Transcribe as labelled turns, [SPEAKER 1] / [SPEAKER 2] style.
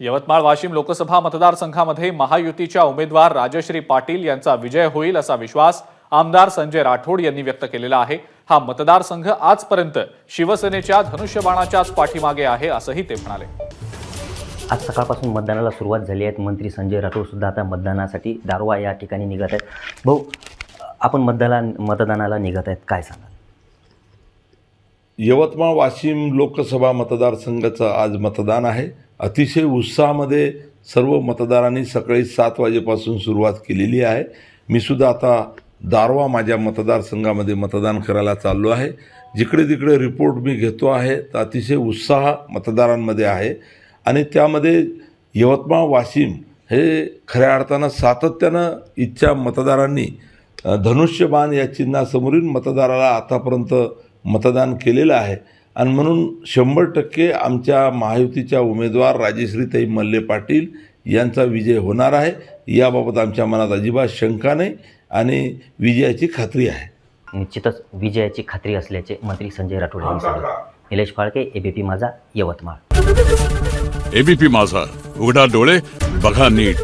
[SPEAKER 1] यवतमाळ वाशिम लोकसभा मतदारसंघामध्ये महायुतीच्या उमेदवार राजश्री पाटील यांचा विजय होईल असा विश्वास आमदार संजय राठोड यांनी व्यक्त केलेला आहे. हा मतदारसंघ आजपर्यंत शिवसेनेच्या धनुष्यबाणाच्याच पाठीमागे आहे असंही ते म्हणाले.
[SPEAKER 2] आज सकाळपासून मतदानाला सुरुवात झाली आहे. मंत्री संजय राठोड सुद्धा आता मतदानासाठी दारवा या ठिकाणी निघत आहेत. भाऊ आपण मतदाला मतदानाला निघत आहेत. काय सांगाल?
[SPEAKER 3] यवतमाळ वाशिम लोकसभा मतदारसंघाचं आज मतदान आहे. अतिशय उत्साहामध्ये सर्व मतदारांनी सकाळी सात वाजेपासून सुरुवात केलेली आहे. मी सुद्धा आता दारवा माझ्या मतदारसंघामध्ये मतदान करायला चाललो आहे. जिकडे तिकडे रिपोर्ट मी घेतो आहे तर अतिशय उत्साह मतदारांमध्ये आहे. आणि त्यामध्ये यवतमाळ वाशिम हे खऱ्या अर्थानं सातत्यानं इच्छा मतदारांनी धनुष्यबाण या चिन्हासमोरील मतदाराला आतापर्यंत मतदान केलेलं आहे. आणि म्हणून शंभर टक्के आमच्या महायुतीच्या उमेदवार राजेश्रीताई मल्ले पाटील यांचा विजय होणार आहे. याबाबत आमच्या मनात अजिबात शंका नाही आणि विजयाची खात्री आहे.
[SPEAKER 2] निश्चितच विजयाची खात्री असल्याचे मंत्री संजय राठोड यांनी सांगितले. निलेश फाळके एबीपी माझा यवतमाळ.
[SPEAKER 4] एबीपी माझा. उघडा डोळे बघा नीट.